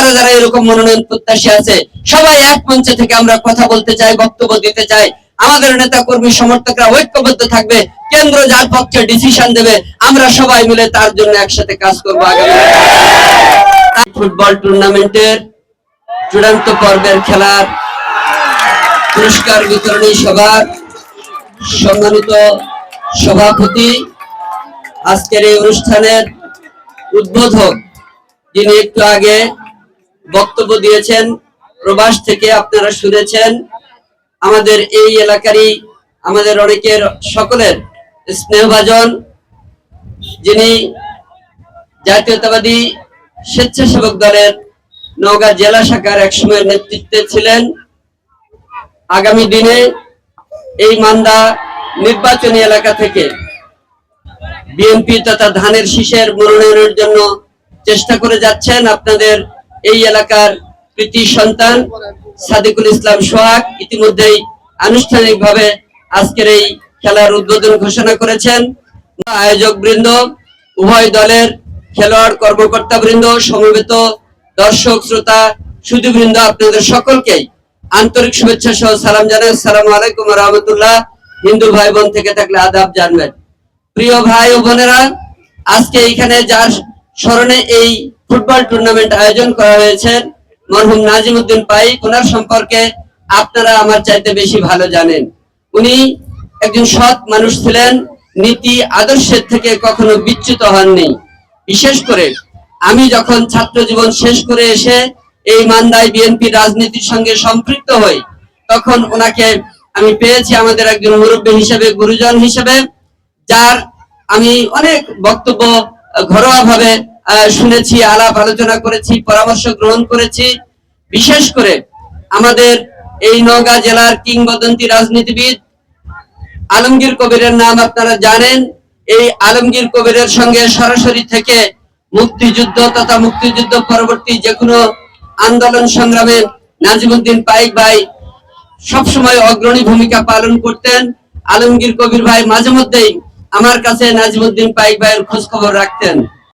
যারা যারা এরকম মনোনয়ন প্রত্যাশী আছে, সবাই এক মঞ্চে থেকে আমরা কথা বলতে চাই, বক্তব্য দিতে চাই। আমাদের নেতা কর্মী সমর্থকরা ঐক্যবদ্ধ থাকবে, কেন্দ্র যার পক্ষে ডিসিশন দেবে, আমরা সবাই মিলে তার জন্য একসাথে কাজ করব আগামী ফুটবল টুর্নামেন্টের চূড়ান্ত পর্বের খেলার পুরস্কার বিতরণী সভার সম্মানিত সভাপতি আজকের এই অনুষ্ঠানের উদ্বোধক, যিনি একটু আগে বক্তব্য দিয়েছেন, প্রবাস থেকে আপনারা শুনেছেন, আমাদের এই এলাকারই, আমাদের অনেকের সকলের স্নেহভাজন, যিনি জাতীয়তাবাদী স্বেচ্ছাসেবক দলের নওগাঁ জেলা শাখার একসময়ের নেতৃত্বে ছিলেন। আগামী দিনে এই মান্দা নির্বাচনী এলাকা থেকে বিএনপি তথা ধানের শীষের মনোনয়নের জন্য চেষ্টা করে যাচ্ছেন। আপনাদের এই এলাকার কৃতি সন্তান সাদিকুল ইসলাম সোহাগ ইতিমধ্যেই আনুষ্ঠানিকভাবে আজকের এই খেলার উদ্বোধন ঘোষণা করেছেন। আয়োজক বৃন্দ, উভয় দলের খেলোয়াড় কর্মকর্তা বৃন্দ, সমবেত দর্শক, শ্রোতা, সুধীবৃন্দ, আপনাদের সকলকেই আন্তরিক শুভেচ্ছা সহ সালাম জানাই। সালাম আলাইকুম রহমতুল্লাহ। হিন্দু ভাই বোন থেকে থাকলে আদাব জানবেন। প্রিয় ভাই ও বোনেরা, আজকে এখানে যার স্মরণে এই ফুটবল টুর্নামেন্ট আয়োজন করা হয়েছে। মরহুম নাজিম উদ্দিন পাইক ওনার সম্পর্কে আপনারা আমার চাইতে বেশি ভালো জানেন। উনি একজন সৎ মানুষ ছিলেন, নীতি আদর্শের থেকে কখনো বিচ্যুত হননি। বিশেষ করে আমি যখন ছাত্র জীবন শেষ করে এসে এই মান্দায় বিএনপি রাজনীতির সঙ্গে সম্পৃক্ত হই, তখন ওনাকে আমি পেয়েছি আমাদের একজন মুরব্বী হিসেবে, গুরুজন হিসেবে, যার আমি অনেক বক্তব্য ঘরোয়া ভাবে শুনেছি, আলাপ আলোচনা করেছি, পরামর্শ গ্রহণ করেছি। বিশেষ করে আমাদের এই নওগাঁ জেলার কিংবদন্তি রাজনীতিবিদ আলমগীর কবিরের নাম আপনারা জানেন। এই আলমগীর কবিরের সঙ্গে সরাসরি থেকে মুক্তিযুদ্ধ তথা মুক্তিযুদ্ধ পরবর্তী যে কোনো আন্দোলন সংগ্রামে নাজিমুদ্দিন পাইক ভাই সবসময় অগ্রণী ভূমিকা পালন করতেন। আলমগীর কবির ভাই মাঝে মধ্যেই আমার কাছে নাজিমুদ্দিন পাইক ভাইয়ের খোঁজ খবর রাখতেন।